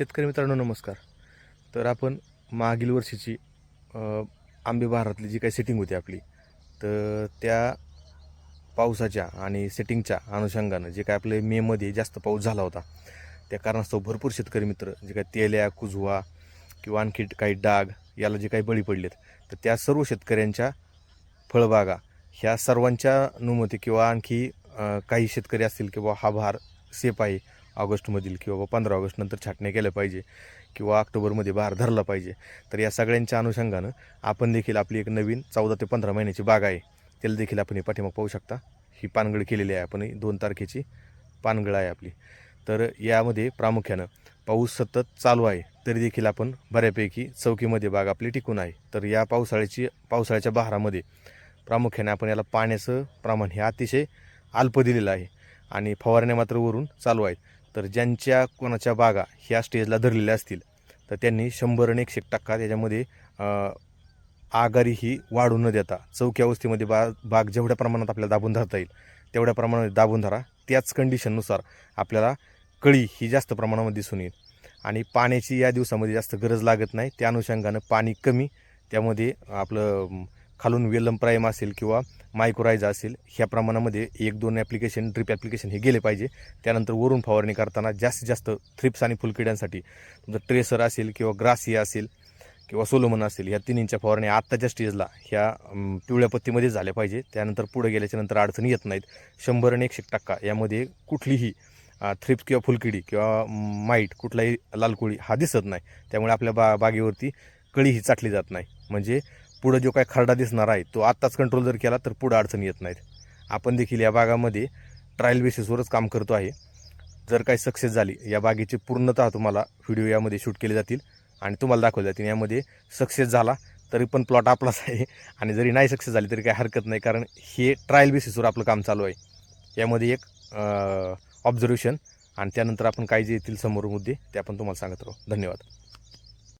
शेतकरी मित्रांनो नमस्कार. तर आपण मागील वर्षीची आंबे बहारातली जी काही सेटिंग होती आपली तर त्या पावसाच्या आणि सेटिंगच्या अनुषंगानं जे काय आपले मेमध्ये जास्त पाऊस झाला होता त्या कारणास्तव भरपूर शेतकरी मित्र जे काही तेल्या कुजवा किंवा आणखी काही डाग याला जे काही बळी पडलेत तर त्या सर्व शेतकऱ्यांच्या फळबागा ह्या सर्वांच्या नुमती किंवा आणखी काही शेतकरी असतील किंवा हा भार सेप आहे ऑगस्टमधील किंवा पंधरा ऑगस्टनंतर छाटण्या केल्या पाहिजे किंवा ऑक्टोबरमध्ये बहार धरला पाहिजे. तर या सगळ्यांच्या अनुषंगानं आपण देखील आपली एक नवीन चौदा ते पंधरा महिन्याची बाग आहे. त्याला देखील आपण हे पाठीमाग पाहू शकता. ही पानगळ केलेली आहे आपण. दोन तारखेची पानगळ आहे आपली. तर यामध्ये प्रामुख्यानं पाऊस सतत चालू आहे तरी देखील आपण बऱ्यापैकी चौकीमध्ये बाग आपली टिकून आहे. तर या पावसाळ्याची पावसाळ्याच्या बहारामध्ये प्रामुख्याने आपण याला पाण्याचं प्रमाण हे अतिशय अल्प दिलेलं आहे आणि फवारण्या मात्र वरून चालू आहेत. तर ज्यांच्या कोणाच्या बागा ह्या स्टेजला धरलेल्या असतील तर त्यांनी शंभर आणि एकशे टक्का त्याच्यामध्ये आगारी ही वाढू न देता चौक्या अवस्थेमध्ये बा बाग जेवढ्या प्रमाणात आपल्याला दाबून धरता येईल तेवढ्या प्रमाणात दाबून धरा. त्याच कंडिशननुसार आपल्याला कळी ही जास्त प्रमाणामध्ये दिसून येईल. आणि पाण्याची या दिवसामध्ये जास्त गरज लागत नाही. त्या अनुषंगानं पाणी कमी त्यामध्ये आपलं खालून वेलम प्राईम असेल किंवा मायक्रोरायझा असेल ह्या प्रमाणामध्ये एक दोन ॲप्लिकेशन ड्रिप ॲप्लिकेशन हे गेले पाहिजे. त्यानंतर वरून फवारणी करताना जास्तीत जास्त थ्रिप्स आणि फुलकिड्यांसाठी तुमचं ट्रेसर असेल किंवा ग्रासिया असेल किंवा सोलोमन असेल ह्या तिन्हींच्या फवारण्या आत्ताच्या स्टेजला ह्या पिवळ्या पत्तीमध्ये झाल्या पाहिजे. त्यानंतर पुढे गेल्याच्यानंतर अडचणी येत नाहीत. शंभर आणि एकशे टक्का यामध्ये कुठलीही थ्रिप्स किंवा फुलकिडी किंवा माईट कुठलाही लालकोळी हा दिसत नाही. त्यामुळे आपल्या बा बागेवरती कळी ही चाटली जात नाही. म्हणजे पुढं जो काय खरडा दिसणार आहे तो आत्ताच कंट्रोल जर केला तर पुढं अडचण येत नाहीत. आपण देखील या बागामध्ये ट्रायल बेसिसवरच काम करतो आहे. जर काही सक्सेस झाली या बागेची पूर्णतः तुम्हाला व्हिडिओ यामध्ये शूट केले जातील आणि तुम्हाला दाखवले जातील. यामध्ये सक्सेस झाला तरी पण प्लॉट आपलाच आहे. आणि जरी नाही सक्सेस झाली तरी काही हरकत नाही कारण हे ट्रायल बेसिसवर आपलं काम चालू आहे. यामध्ये एक ऑब्झर्वेशन आणि त्यानंतर आपण काय जे येतील समोर मुद्दे ते आपण तुम्हाला सांगत राहू. धन्यवाद.